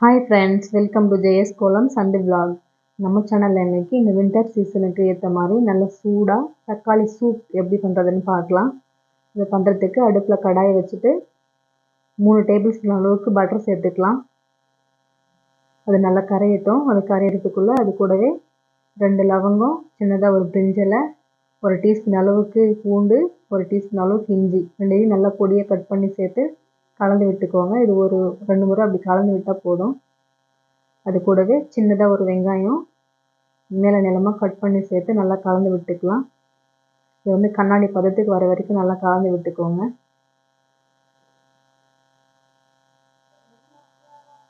Hi friends welcome to Jaya's kolam Sunday vlog நம்ம சேனலில் இன்றைக்கி இந்த வின்டர் சீசனுக்கு ஏற்ற மாதிரி நல்ல சூடாக தக்காளி சூப் எப்படி பண்ணுறதுன்னு பார்க்கலாம். இதை பண்ணுறதுக்கு அடுப்பில் கடாயை வச்சுட்டு மூணு டேபிள் ஸ்பூன் அளவுக்கு பட்டர் சேர்த்துக்கலாம். அது நல்லா கரையட்டும். அது கரையிறதுக்குள்ளே அது கூடவே ரெண்டு லவங்கம் சின்னதாக ஒரு பிரிஞ்சலை ஒரு டீஸ்பூன் அளவுக்கு பூண்டு ஒரு டீஸ்பூன் அளவுக்கு இஞ்சி ரெண்டையும் நல்லா பொடியை கட் பண்ணி சேர்த்து கலந்து விட்டுக்கோங்க. இது ஒரு ரெண்டு முறை அப்படி கலந்து விட்டால் போதும். அது கூடவே சின்னதாக ஒரு வெங்காயம் மேலே நிலமாக கட் பண்ணி சேர்த்து நல்லா கலந்து விட்டுக்கலாம். இது வந்து கண்ணாடி பதத்துக்கு வர வரைக்கும் நல்லா கலந்து விட்டுக்கோங்க.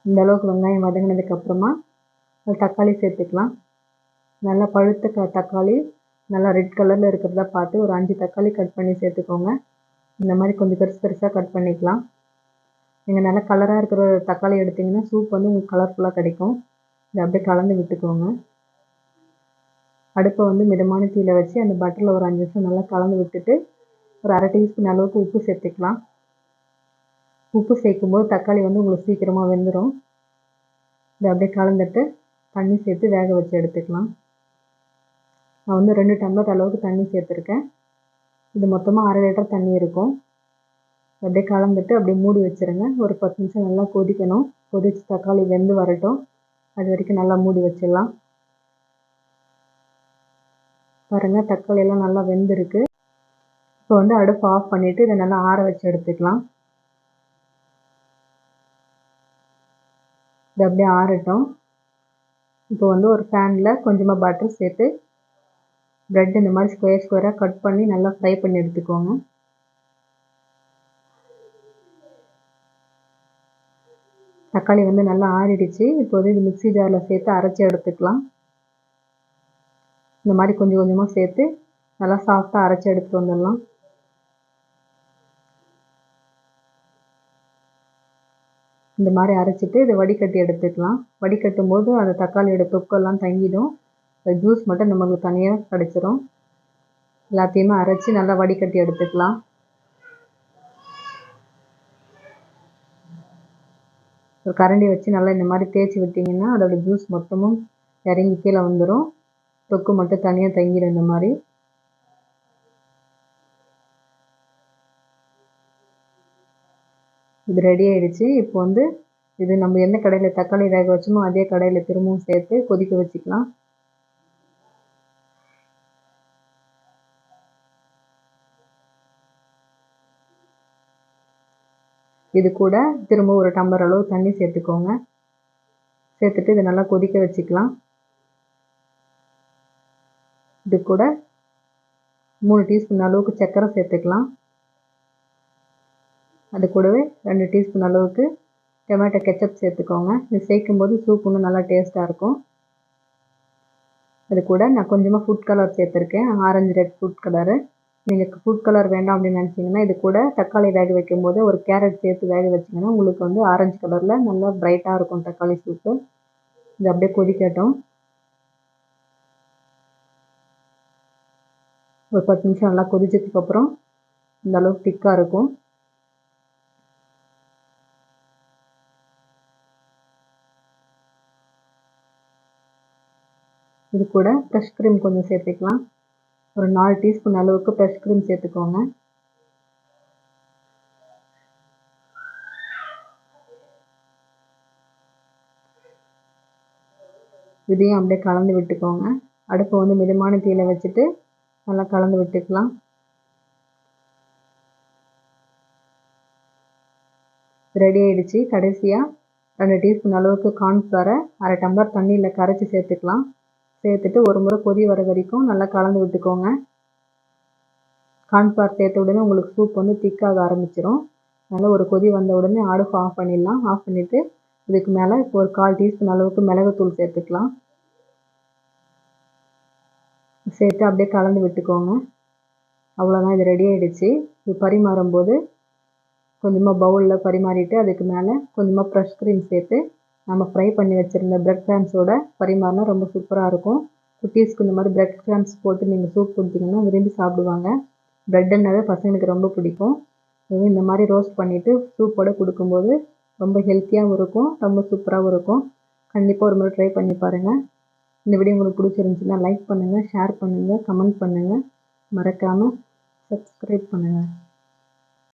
இந்த அளவுக்கு வெங்காயம் வதங்கினதுக்கப்புறமா தக்காளி சேர்த்துக்கலாம். நல்லா பழுத்த க தக்காளி நல்லா ரெட் கலரில் இருக்கிறதா பார்த்து ஒரு அஞ்சு தக்காளி கட் பண்ணி சேர்த்துக்கோங்க. இந்த மாதிரி கொஞ்சம் பெருசு பெருசாக கட் பண்ணிக்கலாம். நீங்கள் நல்லா கலராக இருக்கிற தக்காளி எடுத்திங்கன்னா சூப் வந்து உங்களுக்கு கலர்ஃபுல்லாக கிடைக்கும். இதை அப்படியே கலந்து விட்டுக்கோங்க. அடுப்பை வந்து மிதமான தீயில் வச்சு அந்த பட்டரில் ஒரு அஞ்சு நிமிஷம் நல்லா கலந்து விட்டுட்டு ஒரு அரை டீஸ்பூன் அளவுக்கு உப்பு சேர்த்துக்கலாம். உப்பு சேர்க்கும்போது தக்காளி வந்து உங்களுக்கு சீக்கிரமாக வெந்துடும் இதை அப்படியே கலந்துட்டு தண்ணி சேர்த்து வேக வச்சு எடுத்துக்கலாம். நான் வந்து ரெண்டு டம்ளர் அளவுக்கு தண்ணி சேர்த்துருக்கேன். இது மொத்தமாக அரை லிட்டர் தண்ணி இருக்கும். அப்படியே கலந்துட்டு அப்படியே மூடி வச்சுருங்க. ஒரு பத்து நிமிஷம் நல்லா கொதிக்கணும். கொதிச்சு தக்காளி வெந்து வரட்டும். அது வரைக்கும் நல்லா மூடி வச்சிடலாம். பாருங்கள் தக்காளி எல்லாம் நல்லா வெந்திருக்கு. இப்போ வந்து அடுப்பு ஆஃப் பண்ணிவிட்டு இதை நல்லா ஆற வச்சு எடுத்துக்கலாம். இது அப்படியே ஆறட்டும். இப்போ வந்து ஒரு பேனில் கொஞ்சமாக பட்டர் சேர்த்து ப்ரெட் இந்த மாதிரி ஸ்கொயர் ஸ்கொயராக கட் பண்ணி நல்லா ஃப்ரை பண்ணி எடுத்துக்கோங்க. தக்காளி வந்து நல்லா ஆறிடுச்சு. இப்போ வந்து இது மிக்ஸி ஜாரில் சேர்த்து அரைச்சி எடுத்துக்கலாம். இந்த மாதிரி கொஞ்சம் கொஞ்சமாக சேர்த்து நல்லா சாஃப்டாக அரைச்சி எடுத்துகிட்டு வந்துடலாம். இந்த மாதிரி அரைச்சிட்டு இதை வடிகட்டி எடுத்துக்கலாம். வடிகட்டும் போது அந்த தக்காளியோட தொக்கெல்லாம் தங்கிடும். ஜூஸ் மட்டும் நமக்கு தனியாக கிடச்சிரும். எல்லாத்தையுமே அரைச்சி நல்லா வடிகட்டி எடுத்துக்கலாம். ஒரு கரண்டி வச்சு நல்லா இந்த மாதிரி தேய்ச்சி விட்டிங்கன்னா அதோடய ஜூஸ் மொத்தமும் இறங்கி கீழே வந்துடும் தொக்கு மட்டும் தனியாக தங்கிடும் இந்த மாதிரி. இது ரெடி ஆகிடுச்சு இப்போ வந்து இது நம்ம எந்த கடையில் தக்காளி வேக வச்சோமோ அதே கடையில் திரும்பவும் சேர்த்து கொதிக்க வச்சுக்கலாம். இது கூட திரும்ப ஒரு டம்ளர் அளவு தண்ணி சேர்த்துக்கோங்க. சேர்த்துட்டு இதை நல்லா கொதிக்க வச்சுக்கலாம். இது கூட மூணு டீஸ்பூன் அளவுக்கு சர்க்கரை சேர்த்துக்கலாம். அது கூடவே ரெண்டு டீஸ்பூன் அளவுக்கு டொமேட்டோ கெச்சப் சேர்த்துக்கோங்க. இது சேர்க்கும்போது சூப் இன்னும் நல்லா டேஸ்ட்டாக இருக்கும். அது கூட நான் கொஞ்சமாக ஃபுட் கலர் சேர்த்துருக்கேன். ஆரஞ்சு ரெட் ஃபுட் கலரு நீங்கள் ஃபுட் கலர் வேண்டாம் அப்படின்னு நினச்சிங்கன்னா இது கூட தக்காளி வேக வைக்கும்போது ஒரு கேரட் சேர்த்து வேக வச்சிங்கன்னா உங்களுக்கு வந்து ஆரஞ்சு கலரில் நல்லா ப்ரைட்டாக இருக்கும் தக்காளி சூப்பு இது அப்படியே கொதிக்கட்டும். ஒரு பத்து நிமிஷம் நல்லா கொதிச்சதுக்கப்புறம் இந்த அளவுக்கு திக்காக இருக்கும். இது கூட ஃப்ரெஷ் க்ரீம் கொஞ்சம் சேர்த்துக்கலாம். ஒரு நாலு டீஸ்பூன் அளவுக்கு ஃப்ரெஷ் க்ரீம் சேர்த்துக்கோங்க. இதையும் அப்படியே கலந்து விட்டுக்கோங்க. அடுப்பை வந்து மிதமான தீயில வச்சுட்டு நல்லா கலந்து விட்டுக்கலாம். ரெடி ஆயிடுச்சு. கடைசியாக ரெண்டு டீஸ்பூன் அளவுக்கு கார்ன்ஃப்ளவரை அரை டம்ளர் தண்ணியில் கரைச்சி சேர்த்துக்கலாம். சேர்த்துட்டு ஒரு முறை கொதி வர வரைக்கும் நல்லா கலந்து விட்டுக்கோங்க. கார்ன்ஃப்ளவர் சேர்த்த உடனே உங்களுக்கு சூப் வந்து திக்காக ஆரம்பிச்சிடும் நல்லா ஒரு கொதி வந்த உடனே அடுப்பு ஆஃப் பண்ணிடலாம். ஆஃப் பண்ணிவிட்டு இதுக்கு மேலே இப்போ ஒரு கால் டீஸ்பூன் அளவுக்கு மிளகுத்தூள் சேர்த்துக்கலாம். சேர்த்து அப்படியே கலந்து விட்டுக்கோங்க. அவ்வளோதான் இது ரெடி ஆகிடுச்சு இது பரிமாறும்போது கொஞ்சமாக பவுலில் பரிமாறிட்டு அதுக்கு மேலே கொஞ்சமாக ஃப்ரெஷ் க்ரீம் சேர்த்து நம்ம ஃப்ரை பண்ணி வச்சுருந்த ப்ரெட் கிராம்ஸோட பரிமாறினா ரொம்ப சூப்பராக இருக்கும். குட்டீஸ்க்கு இந்த மாதிரி ப்ரெட் கிராம்ஸ் போட்டு நீங்கள் சூப் கொடுத்தீங்கன்னா விரும்பி சாப்பிடுவாங்க. ப்ரெட்டுன்னாவே பசங்களுக்கு ரொம்ப பிடிக்கும். இந்த மாதிரி ரோஸ்ட் பண்ணிவிட்டு சூப்போடு கொடுக்கும்போது ரொம்ப ஹெல்த்தியாகவும் இருக்கும். ரொம்ப சூப்பராகவும் இருக்கும். கண்டிப்பாக ஒரு முறை ட்ரை பண்ணி பாருங்கள் இந்த வீடியோ உங்களுக்கு பிடிச்சிருந்துச்சின்னா லைக் பண்ணுங்கள் ஷேர் பண்ணுங்கள் கமெண்ட் பண்ணுங்கள் மறக்காமல் சப்ஸ்கிரைப் பண்ணுங்கள்